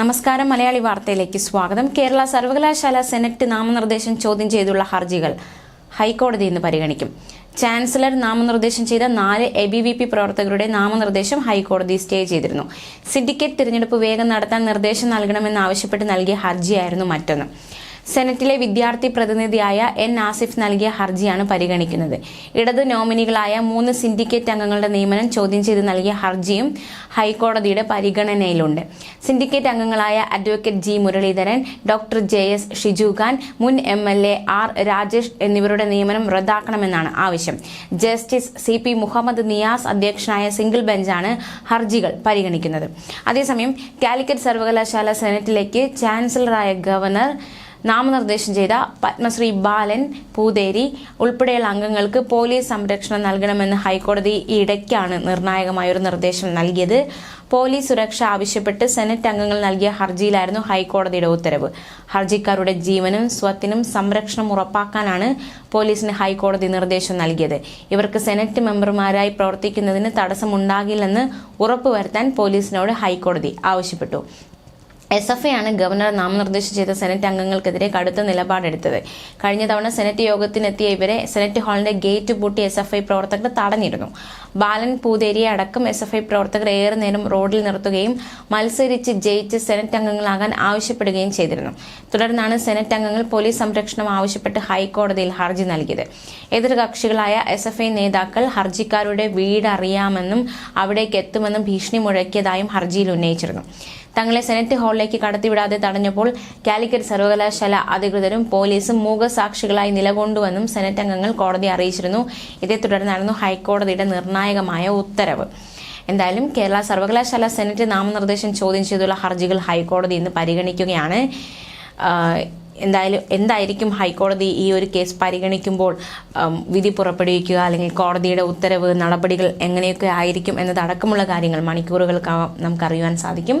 നമസ്കാരം മലയാളി വാർത്തയിലേക്ക് സ്വാഗതം. കേരള സർവകലാശാല സെനറ്റ് നാമനിർദ്ദേശം ചോദ്യം ചെയ്തുള്ള ഹർജികൾ ഹൈക്കോടതി ഇന്ന് പരിഗണിക്കും. ചാൻസലർ നാമനിർദ്ദേശം ചെയ്ത നാല് എ ബി വി പി പ്രവർത്തകരുടെ നാമനിർദ്ദേശം ഹൈക്കോടതി സ്റ്റേ ചെയ്തിരുന്നു. സിൻഡിക്കേറ്റ് തിരഞ്ഞെടുപ്പ് വേഗം നടത്താൻ നിർദ്ദേശം നൽകണമെന്നാവശ്യപ്പെട്ട് നൽകിയ ഹർജിയായിരുന്നു മറ്റൊന്ന്. സെനറ്റിലെ വിദ്യാർത്ഥി പ്രതിനിധിയായ എൻ ആസിഫ് നൽകിയ ഹർജിയാണ് പരിഗണിക്കുന്നത്. ഇടത് നോമിനികളായ മൂന്ന് സിൻഡിക്കേറ്റ് അംഗങ്ങളുടെ നിയമനം ചോദ്യം ചെയ്ത് നൽകിയ ഹർജിയും ഹൈക്കോടതിയുടെ പരിഗണനയിലുണ്ട്. സിൻഡിക്കേറ്റ് അംഗങ്ങളായ advocate G Muraleedharan doctor J S Shijukhan മുൻ M L A R Rajesh എന്നിവരുടെ നിയമനം റദ്ദാക്കണമെന്നാണ് ആവശ്യം. Justice C P Muhammad Niyas അധ്യക്ഷനായ സിംഗിൾ ബെഞ്ചാണ് ഹർജികൾ പരിഗണിക്കുന്നത്. അതേസമയം കാലിക്കറ്റ് സർവകലാശാല സെനറ്റിലേക്ക് ചാൻസലറായ ഗവർണർ നാമനിർദ്ദേശം ചെയ്ത പത്മശ്രീ ബാലൻ പൂതേരി ഉൾപ്പെടെയുള്ള അംഗങ്ങൾക്ക് പോലീസ് സംരക്ഷണം നൽകണമെന്ന് ഹൈക്കോടതി ഈ ഇടയ്ക്കാണ് നിർണായകമായൊരു നിർദ്ദേശം നൽകിയത്. പോലീസ് സുരക്ഷ ആവശ്യപ്പെട്ട് സെനറ്റ് അംഗങ്ങൾ നൽകിയ ഹർജിയിലായിരുന്നു ഹൈക്കോടതിയുടെ ഉത്തരവ്. ഹർജിക്കാരുടെ ജീവനും സ്വത്തിനും സംരക്ഷണം ഉറപ്പാക്കാനാണ് പോലീസിന് ഹൈക്കോടതി നിർദ്ദേശം നൽകിയത്. ഇവർക്ക് സെനറ്റ് മെമ്പർമാരായി പ്രവർത്തിക്കുന്നതിന് തടസ്സമുണ്ടാകില്ലെന്ന് ഉറപ്പുവരുത്താൻ പോലീസിനോട് ഹൈക്കോടതി ആവശ്യപ്പെട്ടു. എസ് എഫ് ആണ് ഗവർണർ നാമനിർദ്ദേശം ചെയ്ത സെനറ്റ് അംഗങ്ങൾക്കെതിരെ കടുത്ത നിലപാടെടുത്തത്. കഴിഞ്ഞ തവണ സെനറ്റ് യോഗത്തിനെത്തിയ ഇവരെ സെനറ്റ് ഹാളിന്റെ ഗേറ്റ് പൂട്ടി എസ് എഫ് ഐ പ്രവർത്തകർ തടഞ്ഞിരുന്നു. ബാലൻ പൂതേരിയെ അടക്കം എസ് എഫ് ഐ പ്രവർത്തകർ ഏറെ നേരം റോഡിൽ നിർത്തുകയും മത്സരിച്ച് ജയിച്ച് സെനറ്റ് അംഗങ്ങളാകാൻ ആവശ്യപ്പെടുകയും ചെയ്തിരുന്നു. തുടർന്നാണ് സെനറ്റ് അംഗങ്ങൾ പോലീസ് സംരക്ഷണം ആവശ്യപ്പെട്ട് ഹൈക്കോടതിയിൽ ഹർജി നൽകിയത്. എതിർ കക്ഷികളായ എസ് എഫ് ഐ നേതാക്കൾ ഹർജിക്കാരുടെ വീട് അറിയാമെന്നും അവിടേക്ക് എത്തുമെന്നും ഭീഷണി മുഴക്കിയതായും ഹർജിയിൽ ഉന്നയിച്ചിരുന്നു. തങ്ങളെ സെനറ്റ് ഹാളിലേക്ക് കടത്തിവിടാതെ തടഞ്ഞപ്പോൾ കാലിക്കറ്റ് സർവകലാശാല അധികൃതരും പോലീസും മൂകസാക്ഷികളായി നിലകൊണ്ടുവെന്നും സെനറ്റ് അംഗങ്ങൾ കോടതി അറിയിച്ചിരുന്നു. ഇതേ തുടർന്നായിരുന്നു ഹൈക്കോടതിയുടെ നിർണായകമായ ഉത്തരവ്. എന്തായാലും കേരള സർവകലാശാല സെനറ്റ് നാമനിർദ്ദേശം ചോദ്യം ചെയ്തുള്ള ഹർജികൾ ഹൈക്കോടതി ഇന്ന് പരിഗണിക്കുകയാണ്. എന്തായാലും എന്തായിരിക്കും ഹൈക്കോടതി ഈ ഒരു കേസ് പരിഗണിക്കുമ്പോൾ വിധി പുറപ്പെടുവിക്കുക അല്ലെങ്കിൽ കോടതിയുടെ ഉത്തരവ് നടപടികൾ എങ്ങനെയൊക്കെ ആയിരിക്കും എന്നതടക്കമുള്ള കാര്യങ്ങൾ മണിക്കൂറുകൾക്കകം നമുക്കറിയുവാൻ സാധിക്കും.